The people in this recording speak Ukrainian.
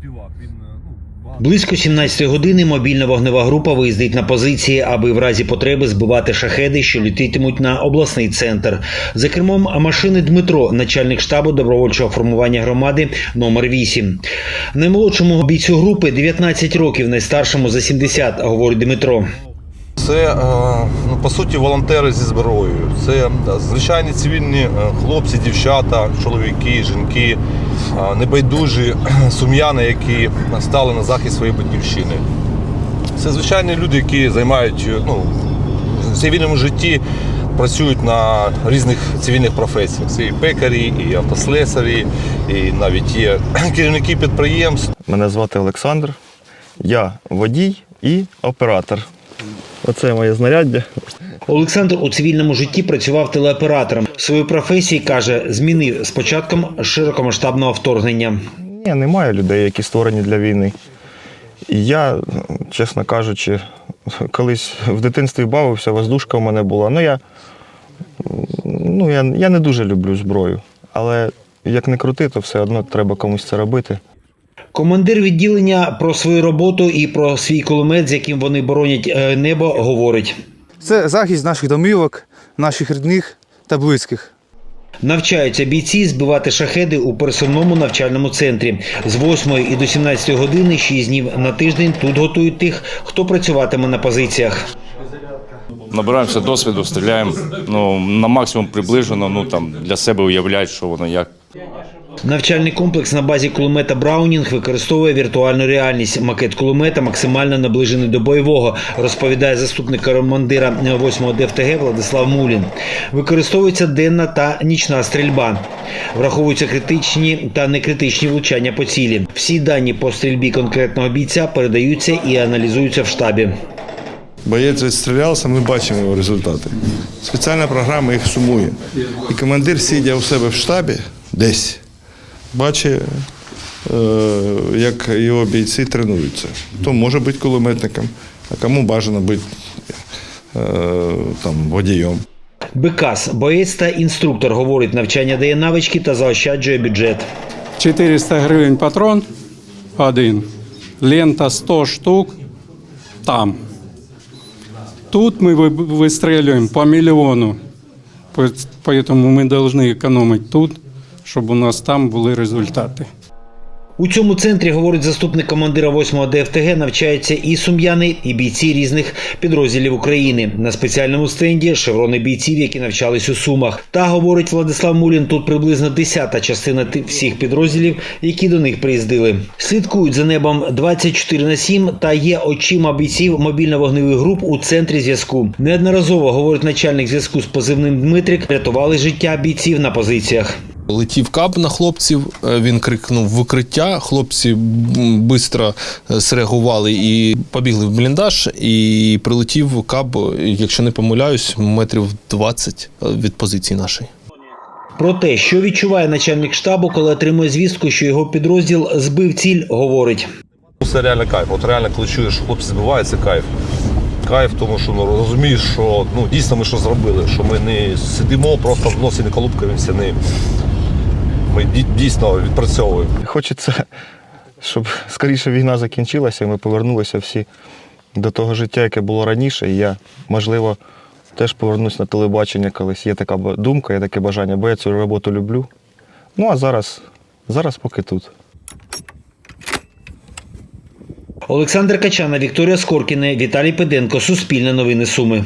співак. Він е, ну, Близько 17 години мобільна вогнева група виїздить на позиції, аби в разі потреби збивати шахеди, що літитимуть на обласний центр. За кермом машини Дмитро, начальник штабу добровольчого формування громади номер 8. Наймолодшому бійцю групи 19 років, найстаршому за 70, говорить Дмитро. Це е, ну, по суті волонтери зі зброєю. Це звичайні цивільні е, хлопці, дівчата, чоловіки, жінки, е, небайдужі сум'яни, які стали на захист своєї батьківщини. Це звичайні люди, які займають ну, в цивільному житті, працюють на різних цивільних професіях. Це і пекарі, і автослесарі, і навіть є керівники підприємств. Мене звати Олександр. Я водій і оператор. Оце моє знаряддя. Олександр у цивільному житті працював телеоператором. Свою професію каже, змінив з початком широкомасштабного вторгнення. Ні, немає людей, які створені для війни. І я, чесно кажучи, колись в дитинстві бавився, воздушка в мене була. Ну, я, ну, я, я не дуже люблю зброю. Але як не крути, то все одно треба комусь це робити. Командир відділення про свою роботу і про свій кулемет, з яким вони боронять е, небо, говорить. Це захист наших домівок, наших рідних та близьких. Навчаються бійці збивати шахеди у пересувному навчальному центрі. З 8 і до 17 години 6 днів на тиждень тут готують тих, хто працюватиме на позиціях. Набираємося досвіду, стріляємо ну, на максимум приближено, ну там для себе уявляють, що воно як. Навчальний комплекс на базі кулемета Браунінг використовує віртуальну реальність. Макет кулемета максимально наближений до бойового, розповідає заступник командира 8-го ДФТГ Владислав Мулін. Використовується денна та нічна стрільба. Враховуються критичні та некритичні влучання по цілі. Всі дані по стрільбі конкретного бійця передаються і аналізуються в штабі. Боєць відстрілявся, ми бачимо його результати. Спеціальна програма їх сумує. І командир, сидя у себе в штабі, десь, бачить, е, як його бійці тренуються. Хто може бути кулеметником, а кому бажано бути е, там, водієм. Бекас, боєць та інструктор, говорить, навчання дає навички та заощаджує бюджет. 400 гривень патрон один. Лента 100 штук там. Тут мы вы- выстреливаем по миллиону. По- Поэтому мы должны экономить тут, щоб у нас там були результати. У цьому центрі, говорить заступник командира 8-го ДФТГ, навчаються і сум'яни, і бійці різних підрозділів України. На спеціальному стенді шеврони бійців, які навчались у Сумах. Та говорить Владислав Мулін, тут приблизно десята частина ти- всіх підрозділів, які до них приїздили. Слідкують за небом 24 на 7 та є очима бійців мобільно-вогневих груп у центрі зв'язку. Неодноразово говорить начальник зв'язку з позивним Дмитрик, рятували життя бійців на позиціях. Летів каб на хлопців, е, він крикнув в укриття. Хлопці швидко среагували і побігли в бліндаж, і прилетів каб, якщо не помиляюсь, метрів 20 від позиції нашої. Про те, що відчуває начальник штабу, коли отримує звістку, що його підрозділ збив ціль, говорить. Це реально кайф. От реально, коли чуєш, що хлопці збиваються, кайф. Кайф, тому що ну, розумієш, що ну, дійсно ми що зробили, що ми не сидимо просто в носі, не колупкаємося, не... ми дійсно відпрацьовуємо. Хочеться, щоб скоріше війна закінчилася, і ми повернулися всі до того життя, яке було раніше. І я, можливо, теж повернусь на телебачення колись. Є така думка, є таке бажання, бо я цю роботу люблю. Ну а зараз, зараз поки тут. Олександр Качана, Вікторія Скоркіне, Віталій Педенко. Суспільне новини Суми.